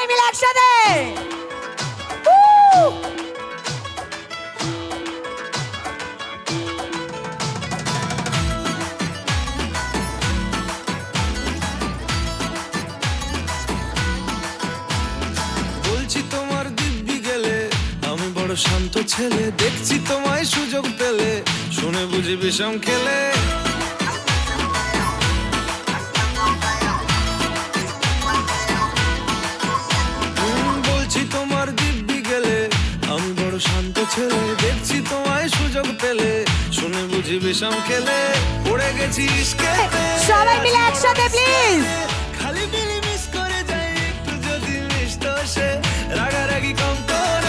সবাই মিলে একসাথে শান্ত ছেলে দেখছি তোমায় সুযোগ পেলে শুনে বুঝি বিষম খেলে। ছেলে দেখছি তোমায় সুযোগ পেলে। শুনে বুঝি বিষম খেলে পড়ে গেছি ইস্কেতে সবাই মিলে একসাথে প্লিজ খালি মিলি মিস করে যাই একটু যদি সে। রাগারাগি কম করে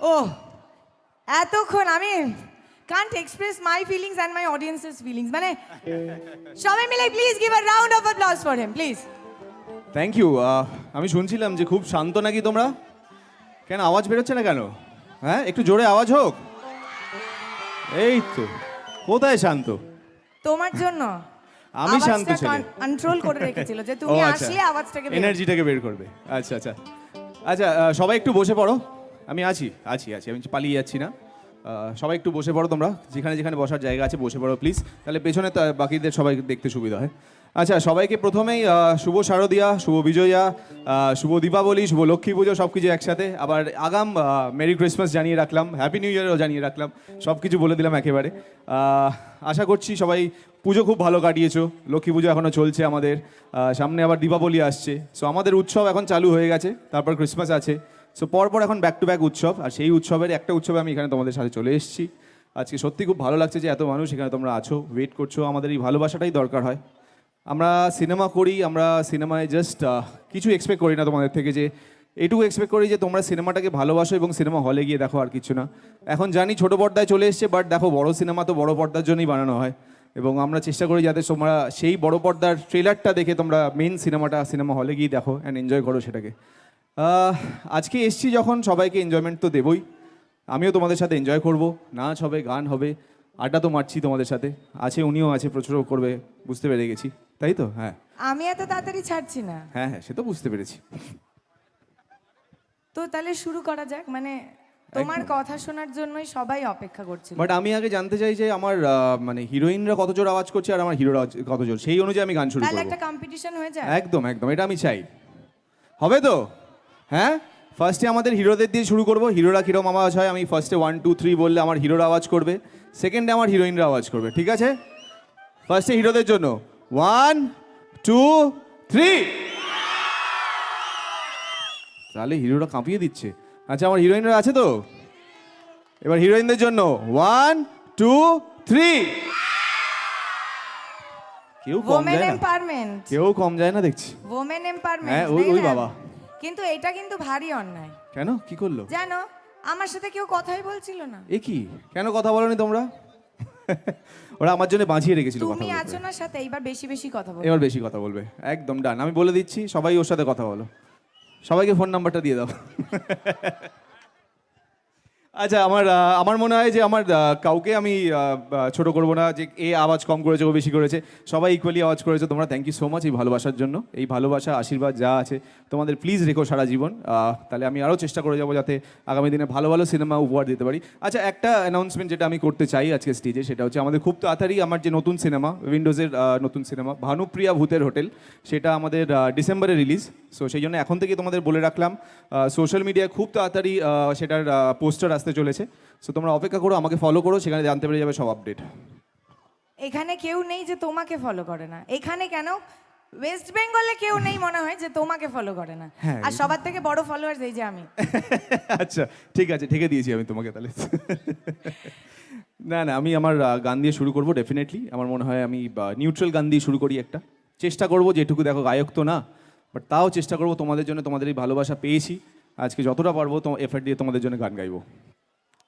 ও এতক্ষণ আমি can't express my feelings and my audiences feelings মানে সবাই মিলে please give a round of applause for him please thank you আমি শুনছিলাম যে খুব শান্ত নাকি তোমরা? কেন আওয়াজ বেরোচ্ছে না কেন? হ্যাঁ একটু জোরে আওয়াজ হোক। এই তো কোথায় শান্ত? তোমার জন্য আমি শান্ত কন্ট্রোল করে রেখেছিল যে তুমি আচ্ছা। আসলে আওয়াজটাকে এনার্জিটাকে বের করবে। আচ্ছা আচ্ছা। আচ্ছা সবাই একটু বসে পড়ো। আমি আছি আছি আছি, আমি পালিয়ে যাচ্ছি না। সবাই একটু বসে পড়ো তোমরা। যেখানে যেখানে বসার জায়গা আছে, বসে পড়ো প্লিজ তাহলে পেছনে বাকিদের সবাই দেখতে সুবিধা হয়। আচ্ছা সবাইকে প্রথমেই শুভ শারদিয়া, শুভ বিজয়া শুভ দীপাবলি, শুভ লক্ষ্মী পুজো সব কিছু একসাথে। আবার আগাম মেরি ক্রিসমাস জানিয়ে রাখলাম, হ্যাপি নিউ ইয়ারও জানিয়ে রাখলাম সব কিছু বলে দিলাম একেবারে। আশা করছি সবাই পুজো খুব ভালো কাটিয়েছো। লক্ষ্মী পুজো এখনও চলছে আমাদের। সামনে আবার দীপাবলি আসছে। সো আমাদের উৎসব এখন চালু হয়ে গেছে। তারপর ক্রিসমাস আছে। সো পরপর এখন ব্যাক টু ব্যাক উৎসব। আর সেই উৎসবের একটা উৎসবে আমি এখানে তোমাদের সাথে চলে এসেছি। আজকে সত্যি খুব ভালো লাগছে যে এত মানুষ এখানে তোমরা আছো ওয়েট করছ। আমাদের এই ভালোবাসাটাই দরকার হয়। আমরা সিনেমা করি, আমরা সিনেমায় জাস্ট কিছু এক্সপেক্ট করি না তোমাদের থেকে যে, এটুকু এক্সপেক্ট করি যে তোমরা সিনেমাটাকে ভালোবাসো এবং সিনেমা হলে গিয়ে দেখো আর কিছু না। এখন জানি ছোট পর্দায় চলে এসছে বাট দেখো বড় সিনেমা তো বড় পর্দার জন্যই বানানো হয়। এবং আমরা চেষ্টা করি যাতে তোমরা সেই বড় পর্দার ট্রেলারটা দেখে তোমরা মেন সিনেমাটা সিনেমা হলে গিয়ে দেখো অ্যান্ড এনজয় করো সেটাকে। আজকে এসছি যখন সবাইকে এনজয়মেন্ট তো দেবই। আমিও তোমাদের সাথে এনজয় করব। নাচ হবে গান হবে আড্ডা তো মারছি তোমাদের সাথে। আছে উনিও আছে প্রচুর করবে বুঝতে পেরে গেছি। তাই তো? হ্যাঁ। আমি এত তাড়াতাড়ি ছাড়ছি না। হ্যাঁ হ্যাঁ সে তো বুঝতে পেরেছি। তো তাহলে শুরু করা যাক মানে তোমার কথা শোনার জন্যই সবাই অপেক্ষা করছিল। বাট আমি আগে জানতে চাই যে আমার মানে হিরোইনরা কত জোর আওয়াজ করছে আর আমার হিরোরা কত জোর? সেই অনুযায়ী আমি গান শুরু করব। তাহলে একটা কম্পিটিশন হয়ে যায় একদম একদম এটা আমি চাই। হবে তো? হ্যাঁ? ফার্স্টে আমাদের হিরোদের দিয়ে শুরু করব। হিরোরা কিরম আওয়াজ হয় আমি ফার্স্টে ওয়ান টু থ্রি বললে আমার হিরোরা আওয়াজ করবে। সেকেন্ডে আমার হিরোইনরা আওয়াজ করবে ঠিক আছে? ফার্স্টে হিরোদের জন্য। ওয়ান টু থ্রি তাহলে হিরোরা কাঁপিয়ে দিচ্ছে। আচ্ছা আমার হিরোইনরা আছে তো? এবার হিরোইনদের জন্য ওয়ান টু থ্রি কেউ কম যায় না। এম্পাওয়ারমেন্ট কেউ কম যায় না দেখছি। ওমেন এম্পাওয়ারমেন্ট হ্যাঁ, ওই- ওই বাবা। কিন্তু এটা কিন্তু ভারী অন্যায়। কেন? কি করল? জানো আমার সাথে কেউ কথাই বলছিল না। এ কি? কেন কথা বলনি তোমরা? ওরা আমার জন্য বাঁচিয়ে রেখেছিল কথা তুমি আছো না সাথে এইবার বেশি বেশি কথা বলো। এবার বেশি কথা বলবে। একদম ডান আমি বলে দিচ্ছি সবাই ওর সাথে কথা বলো। সবাইকে ফোন নাম্বারটা দিয়ে দাও। আচ্ছা আমার আমার মনে হয় যে আমার কাউকে আমি ছোট করব না, যে এ আওয়াজ কম করেছে, ও বেশি করেছে। সবাই ইকুয়ালি আওয়াজ করেছে। তোমরা থ্যাংক ইউ সো মাচ এই ভালোবাসার জন্য। এই ভালোবাসা, আশীর্বাদ যা আছে, তোমাদের প্লিজ রেখো সারা জীবন। তাহলে আমি আরও চেষ্টা করে যাব যাতে আগামী দিনে ভালো ভালো সিনেমা উপহার দিতে পারি। আচ্ছা একটা অ্যানাউন্সমেন্ট যেটা আমি করতে চাই আজকে স্টেজে সেটা হচ্ছে আমাদের খুব তাড়াতাড়ি আমার যে নতুন সিনেমা উইন্ডোজের নতুন সিনেমা ভানুপ্রিয়া ভূতের হোটেল, সেটা আমাদের ডিসেম্বরে রিলিজ সো সেই জন্য এখন থেকে তোমাদের বলে রাখলাম সোশ্যাল মিডিয়ায় খুব তাড়াতাড়ি সেটার পোস্টার আসতে চলেছে। সো তোমরা অপেক্ষা করো আমাকে ফলো করো সেখানে জানতে পেরে যাবে সব আপডেট এখানে কেউ নেই যে তোমাকে ফলো করে না। এখানে কেন? ওয়েস্ট বেঙ্গলে কেউ নেই মনে হয় যে তোমাকে ফলো করে না। হ্যাঁ, আর সবার থেকে বড় ফলোয়ার এই যে আমি। আচ্ছা ঠিক আছে ঠেকে দিয়েছি আমি তোমাকে তাহলে। না না আমি আমার গান দিয়ে শুরু করব ডেফিনেটলি আমার মনে হয় আমি নিউট্রাল গান দিয়ে শুরু করি একটা। চেষ্টা করব যেটুকু দেখো গায়ক তো না। বাট তাও চেষ্টা করব তোমাদের জন্য, তোমাদের এই ভালোবাসা পেয়েছি। আজকে যতটা পারব, তো এফার্ট দিয়ে তোমাদের জন্য গান গাইবো।